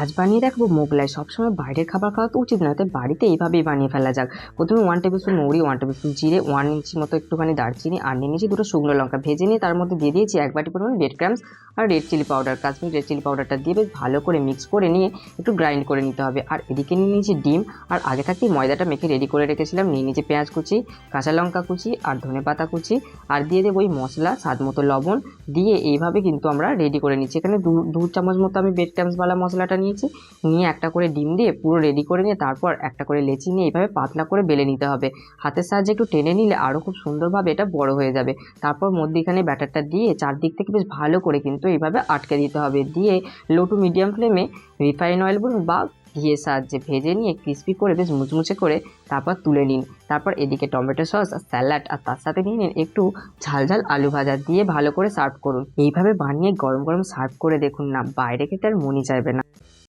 আজ বানিয়ে রাখব মোগলাই। সবসময় বাইরের খাবার খাওয়া তো উচিত না, তাই বাড়িতে এইভাবেই বানিয়ে ফেলা যাক। প্রথমে ওয়ান টেবিল স্পুন মৌরি ওয়ান টেবিল স্পুন জিরে ওয়ান ইঞ্চি মতো একটুখানি দারচিনি আর নিয়ে নিয়েছি দুটো শুকনো লঙ্কা। ভেজে নিয়ে তার মধ্যে দিয়ে দিয়েছি এক বাটি পরিমাণ রেড ক্রামস আর red chilli powder Kashmir red chilli পাউডারটা দিয়ে বেশ ভালো করে মিক্স করে নিয়ে একটু গ্রাইন্ড করে নিতে হবে। আর এদিকে নিয়ে নিয়েছি ডিম। আর আগে থাকতেই ময়দাটা মেখে রেডি করে রেখেছিলাম। নিয়ে নিয়েছি পেঁয়াজ কুচি, কাঁচা লঙ্কা কুচি আর ধনে পাতা কুচি। আর দিয়ে দেবো ওই মশলা, স্বাদ মতো লবণ। দিয়ে এইভাবে কিন্তু আমরা রেডি করে নিচ্ছি। এখানে দু দু চামচ মতো আমি বেড ক্রামসওয়ালা মশলাটা নিয়েছি, নিয়ে একটা করে ডিম দিয়ে পুরো রেডি করে নিয়ে তারপর একটা করে লেচি নিয়ে এইভাবে পাতলা করে বেলে নিতে হবে। হাতের সাহায্যে একটু টেনে নিলে আরও খুব সুন্দরভাবে এটা বড় হয়ে যাবে। তারপর মধ্যিখানে ব্যাটারটা দিয়ে চারদিক থেকে বেশ ভালো করে কিন্তু এইভাবে আটকে দিতে হবে। দিয়ে লো টু মিডিয়াম ফ্লেমে রিফাইন অয়েল বলুন বা ঘিয়ের সাহায্যে ভেজে নিয়ে ক্রিস্পি করে বেশ মুচমুচে করে তারপর তুলে নিন। তারপর এদিকে টমেটো সস আর স্যালাড আর তার সাথে নিয়ে নিন একটু ঝাল ঝাল আলু ভাজা দিয়ে ভালো করে সার্ভ করুন। এইভাবে বানিয়ে গরম গরম সার্ভ করে দেখুন না, বাইরে খেতে আর মনই চাইবে না।